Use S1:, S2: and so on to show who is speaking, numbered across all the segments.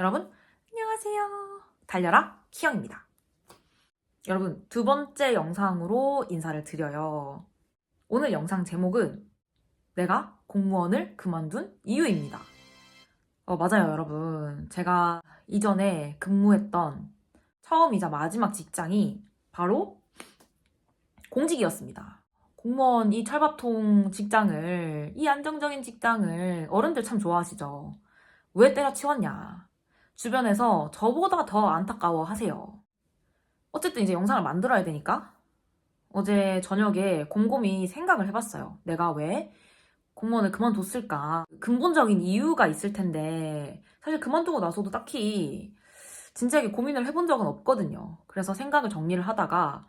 S1: 여러분, 안녕하세요. 달려라, 키영입니다. 여러분, 두 번째 영상으로 인사를 드려요. 오늘 영상 제목은 내가 공무원을 그만둔 이유입니다. 어, 맞아요, 여러분. 제가 이전에 근무했던 처음이자 마지막 직장이 바로 공직이었습니다. 공무원 이 철밥통 직장을, 이 안정적인 직장을 어른들 참 좋아하시죠. 왜 때려치웠냐. 주변에서 저보다 더 안타까워 하세요. 어쨌든 이제 영상을 만들어야 되니까 어제 저녁에 곰곰이 생각을 해봤어요. 내가 왜 공무원을 그만뒀을까? 근본적인 이유가 있을 텐데 사실 그만두고 나서도 딱히 진지하게 고민을 해본 적은 없거든요. 그래서 생각을 정리를 하다가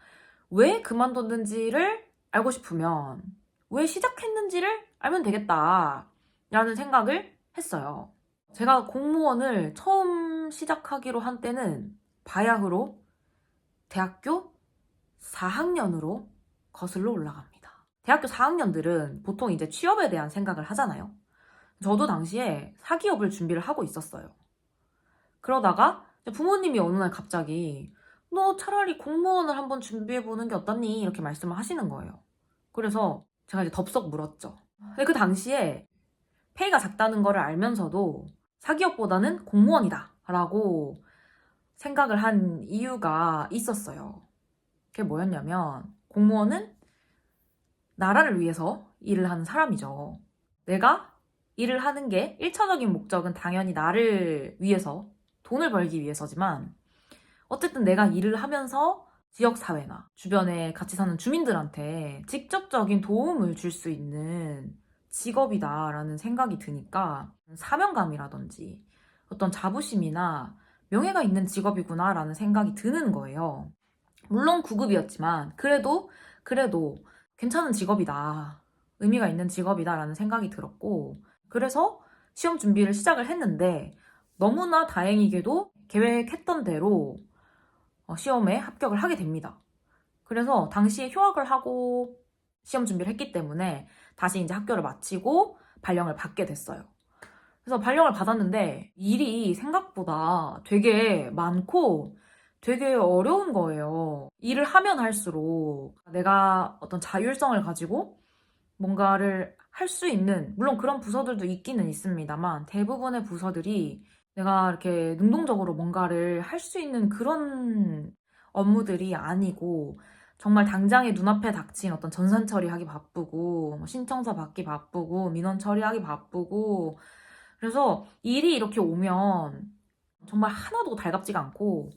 S1: 왜 그만뒀는지를 알고 싶으면 왜 시작했는지를 알면 되겠다. 라는 생각을 했어요. 제가 공무원을 처음 시작하기로 한 때는 바야흐로 대학교 4학년으로 거슬러 올라갑니다. 대학교 4학년들은 보통 이제 취업에 대한 생각을 하잖아요. 저도 당시에 사기업을 준비를 하고 있었어요. 그러다가 부모님이 어느 날 갑자기 너 차라리 공무원을 한번 준비해보는 게 어떻니? 이렇게 말씀을 하시는 거예요. 그래서 제가 이제 덥석 물었죠. 근데 그 당시에 페이가 작다는 거를 알면서도 사기업보다는 공무원이다. 라고 생각을 한 이유가 있었어요. 그게 뭐였냐면, 공무원은 나라를 위해서 일을 하는 사람이죠. 내가 일을 하는 게 1차적인 목적은 당연히 나를 위해서, 돈을 벌기 위해서지만, 어쨌든 내가 일을 하면서 지역사회나 주변에 같이 사는 주민들한테 직접적인 도움을 줄 수 있는 직업이다라는 생각이 드니까 사명감이라든지 어떤 자부심이나 명예가 있는 직업이구나라는 생각이 드는 거예요. 물론 9급이었지만 그래도 그래도 괜찮은 직업이다. 의미가 있는 직업이다라는 생각이 들었고 그래서 시험 준비를 시작을 했는데 너무나 다행히게도 계획했던 대로 어, 시험에 합격을 하게 됩니다. 그래서 당시에 휴학을 하고 시험 준비를 했기 때문에 다시 이제 학교를 마치고 발령을 받게 됐어요. 그래서 발령을 받았는데 일이 생각보다 되게 많고 되게 어려운 거예요. 일을 하면 할수록 내가 어떤 자율성을 가지고 뭔가를 할 수 있는, 물론 그런 부서들도 있기는 있습니다만 대부분의 부서들이 내가 이렇게 능동적으로 뭔가를 할 수 있는 그런 업무들이 아니고 정말 당장에 눈앞에 닥친 어떤 전산 처리하기 바쁘고 뭐 신청서 받기 바쁘고 민원 처리하기 바쁘고 그래서 일이 이렇게 오면 정말 하나도 달갑지가 않고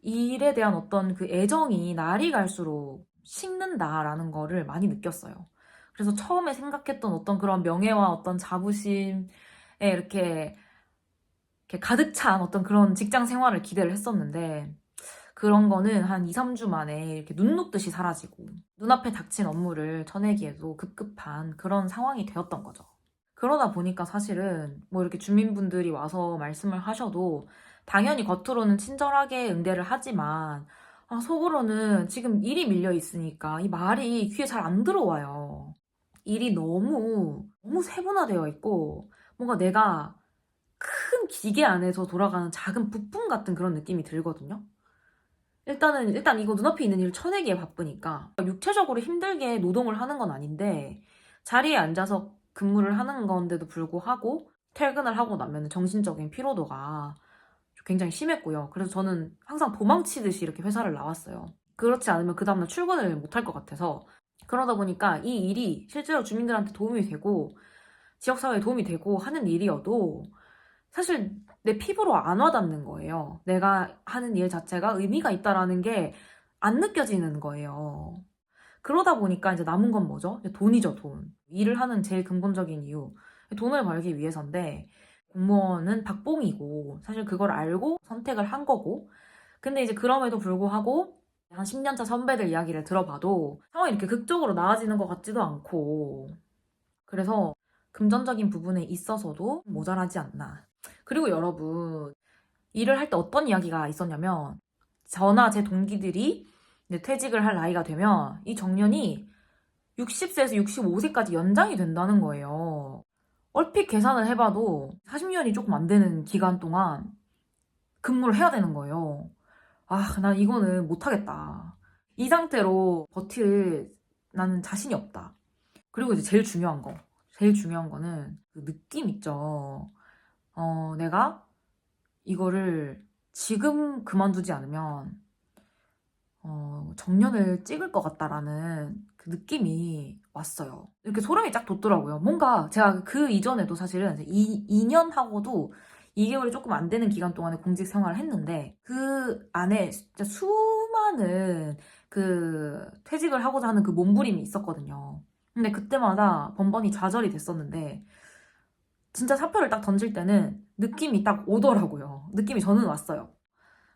S1: 일에 대한 어떤 그 애정이 날이 갈수록 식는다라는 거를 많이 느꼈어요. 그래서 처음에 생각했던 어떤 그런 명예와 어떤 자부심에 이렇게, 이렇게 가득 찬 어떤 그런 직장 생활을 기대를 했었는데 그런 거는 한 2, 3주 만에 이렇게 눈 녹듯이 사라지고 눈앞에 닥친 업무를 쳐내기에도 급급한 그런 상황이 되었던 거죠. 그러다 보니까 사실은 뭐 이렇게 주민분들이 와서 말씀을 하셔도 당연히 겉으로는 친절하게 응대를 하지만 아, 속으로는 지금 일이 밀려 있으니까 이 말이 귀에 잘 안 들어와요. 일이 너무 너무 세분화되어 있고 뭔가 내가 큰 기계 안에서 돌아가는 작은 부품 같은 그런 느낌이 들거든요. 일단은 일단 이거 눈앞에 있는 일을 쳐내기에 바쁘니까 육체적으로 힘들게 노동을 하는 건 아닌데 자리에 앉아서 근무를 하는 건데도 불구하고 퇴근을 하고 나면 정신적인 피로도가 굉장히 심했고요. 그래서 저는 항상 도망치듯이 이렇게 회사를 나왔어요. 그렇지 않으면 그 다음날 출근을 못할 것 같아서 그러다 보니까 이 일이 실제로 주민들한테 도움이 되고 지역사회에 도움이 되고 하는 일이어도 사실 내 피부로 안 와닿는 거예요. 내가 하는 일 자체가 의미가 있다라는 게 안 느껴지는 거예요. 그러다 보니까 이제 남은 건 뭐죠? 돈이죠, 돈. 일을 하는 제일 근본적인 이유. 돈을 벌기 위해서인데, 공무원은 박봉이고, 사실 그걸 알고 선택을 한 거고, 근데 이제 그럼에도 불구하고, 한 10년차 선배들 이야기를 들어봐도 상황이 이렇게 극적으로 나아지는 것 같지도 않고, 그래서 금전적인 부분에 있어서도 모자라지 않나. 그리고 여러분, 일을 할 때 어떤 이야기가 있었냐면, 저나 제 동기들이 퇴직을 할 나이가 되면 이 정년이 60세에서 65세까지 연장이 된다는 거예요. 얼핏 계산을 해봐도 40년이 조금 안 되는 기간 동안 근무를 해야 되는 거예요. 아, 난 이거는 못하겠다. 이 상태로 버틸 나는 자신이 없다. 그리고 이제 제일 중요한 거. 제일 중요한 거는 그 느낌 있죠. 어, 내가 이거를 지금 그만두지 않으면 어, 정년을 찍을 것 같다라는 그 느낌이 왔어요. 이렇게 소름이 쫙 돋더라고요. 뭔가 제가 그 이전에도 사실은 2, 2년 하고도 2개월이 조금 안 되는 기간 동안에 공직 생활을 했는데 그 안에 진짜 수많은 그 퇴직을 하고자 하는 그 몸부림이 있었거든요. 근데 그때마다 번번이 좌절이 됐었는데 진짜 사표를 딱 던질 때는 느낌이 딱 오더라고요. 느낌이 저는 왔어요.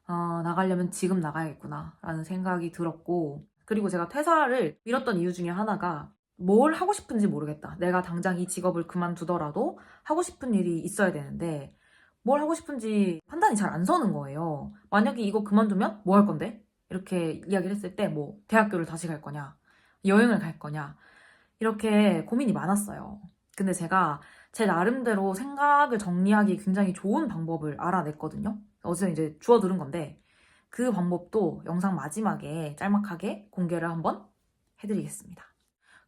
S1: 아, 나가려면 지금 나가야겠구나 라는 생각이 들었고 그리고 제가 퇴사를 미뤘던 이유 중에 하나가 뭘 하고 싶은지 모르겠다. 내가 당장 이 직업을 그만두더라도 하고 싶은 일이 있어야 되는데 뭘 하고 싶은지 판단이 잘 안 서는 거예요. 만약에 이거 그만두면 뭐 할 건데? 이렇게 이야기를 했을 때 뭐 대학교를 다시 갈 거냐? 여행을 갈 거냐? 이렇게 고민이 많았어요. 근데 제가 제 나름대로 생각을 정리하기 굉장히 좋은 방법을 알아냈거든요. 어제 이제 주워 들은 건데 그 방법도 영상 마지막에 짤막하게 공개를 한번 해드리겠습니다.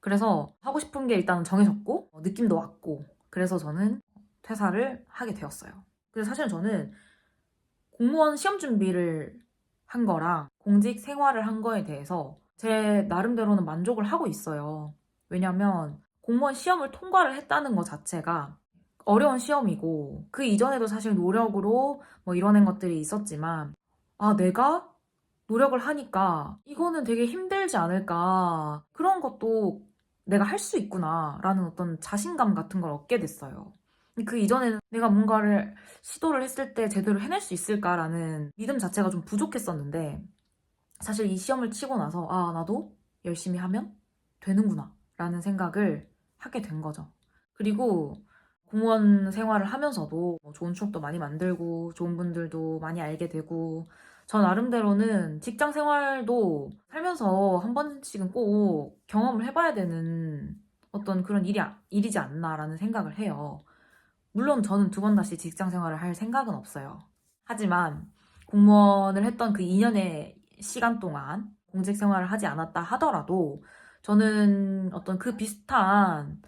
S1: 그래서 하고 싶은 게 일단 정해졌고 어, 느낌도 왔고 그래서 저는 퇴사를 하게 되었어요. 근데 사실은 저는 공무원 시험 준비를 한 거랑 공직 생활을 한 거에 대해서 제 나름대로는 만족을 하고 있어요. 왜냐면 공무원 시험을 통과를 했다는 것 자체가 어려운 시험이고 그 이전에도 사실 노력으로 뭐 이뤄낸 것들이 있었지만 아 내가 노력을 하니까 이거는 되게 힘들지 않을까 그런 것도 내가 할 수 있구나 라는 어떤 자신감 같은 걸 얻게 됐어요. 그 이전에는 내가 뭔가를 시도를 했을 때 제대로 해낼 수 있을까라는 믿음 자체가 좀 부족했었는데 사실 이 시험을 치고 나서 아 나도 열심히 하면 되는구나 라는 생각을 하게 된 거죠. 그리고 공무원 생활을 하면서도 뭐 좋은 추억도 많이 만들고 좋은 분들도 많이 알게 되고 저 나름대로는 직장 생활도 살면서 한 번씩은 꼭 경험을 해봐야 되는 어떤 그런 일이, 일이지 않나라는 생각을 해요. 물론 저는 두 번 다시 직장 생활을 할 생각은 없어요. 하지만 공무원을 했던 그 2년의 시간 동안 공직 생활을 하지 않았다 하더라도 저는 어떤 그 비슷한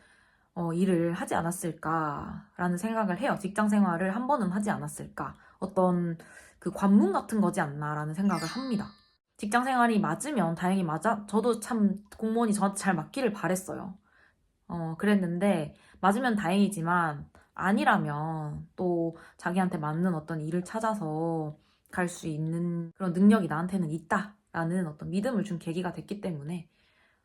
S1: 어, 일을 하지 않았을까라는 생각을 해요. 직장 생활을 한 번은 하지 않았을까. 어떤 그 관문 같은 거지 않나라는 생각을 합니다. 직장 생활이 맞으면 다행히 맞아. 저도 참 공무원이 저한테 잘 맞기를 바랬어요. 어, 그랬는데 맞으면 다행이지만 아니라면 또 자기한테 맞는 어떤 일을 찾아서 갈 수 있는 그런 능력이 나한테는 있다라는 어떤 믿음을 준 계기가 됐기 때문에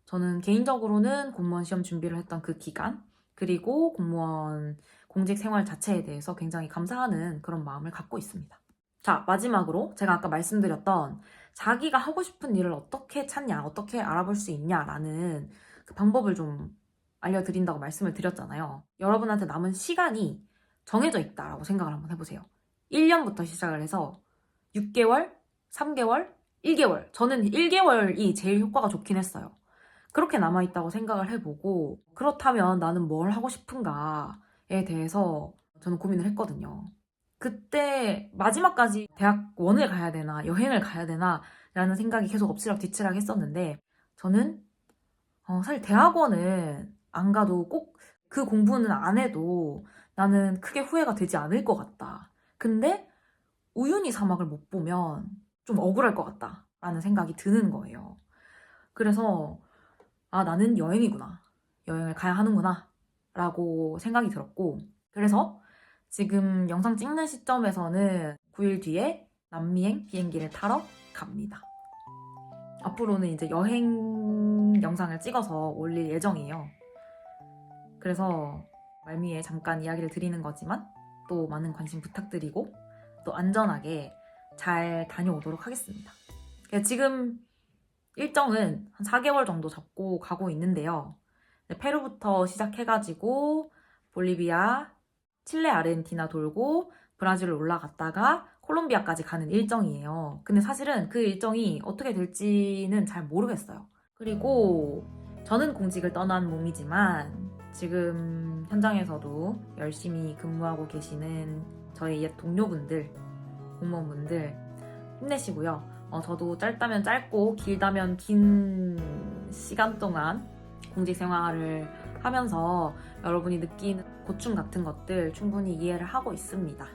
S1: 저는 개인적으로는 공무원 시험 준비를 했던 그 기간 그리고 공무원 공직 생활 자체에 대해서 굉장히 감사하는 그런 마음을 갖고 있습니다. 자, 마지막으로 제가 아까 말씀드렸던 자기가 하고 싶은 일을 어떻게 찾냐, 어떻게 알아볼 수 있냐라는 그 방법을 좀 알려드린다고 말씀을 드렸잖아요. 여러분한테 남은 시간이 정해져 있다라고 생각을 한번 해보세요. 1년부터 시작을 해서 6개월, 3개월, 1개월. 저는 1개월이 제일 효과가 좋긴 했어요. 그렇게 남아있다고 생각을 해보고, 그렇다면 나는 뭘 하고 싶은가에 대해서 저는 고민을 했거든요. 그때 마지막까지 대학원을 가야 되나, 여행을 가야 되나, 라는 생각이 계속 엎치락 뒤치락 했었는데, 저는 어, 사실 대학원은 안 가도 꼭 그 공부는 안 해도 나는 크게 후회가 되지 않을 것 같다. 근데 우윤희 사막을 못 보면 좀 억울할 것 같다. 라는 생각이 드는 거예요. 그래서, 아, 나는 여행이구나. 여행을 가야 하는구나. 라고 생각이 들었고, 그래서 지금 영상 찍는 시점에서는 9일 뒤에 남미행 비행기를 타러 갑니다. 앞으로는 이제 여행 영상을 찍어서 올릴 예정이에요. 그래서 말미에 잠깐 이야기를 드리는 거지만 또 많은 관심 부탁드리고 또 안전하게 잘 다녀오도록 하겠습니다. 지금 일정은 한 4개월 정도 잡고 가고 있는데요. 페루부터 시작해가지고 볼리비아, 칠레, 아르헨티나 돌고 브라질을 올라갔다가 콜롬비아까지 가는 일정이에요. 근데 사실은 그 일정이 어떻게 될지는 잘 모르겠어요. 그리고 저는 공직을 떠난 몸이지만 지금 현장에서도 열심히 근무하고 계시는 저희 옛 동료분들 공무원분들 힘내시고요. 어, 저도 짧다면 짧고 길다면 긴 시간 동안 공직 생활을 하면서 여러분이 느끼는 고충 같은 것들 충분히 이해를 하고 있습니다.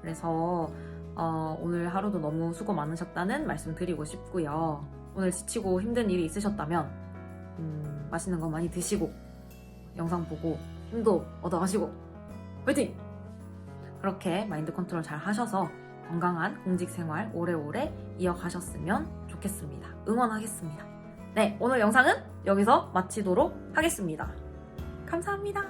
S1: 그래서 어, 오늘 하루도 너무 수고 많으셨다는 말씀 드리고 싶고요. 오늘 지치고 힘든 일이 있으셨다면 음, 맛있는 거 많이 드시고 영상 보고 힘도 얻어가시고 화이팅! 그렇게 마인드 컨트롤 잘 하셔서 건강한 공직 생활 오래오래 이어가셨으면 좋겠습니다. 응원하겠습니다. 네, 오늘 영상은 여기서 마치도록 하겠습니다. 감사합니다.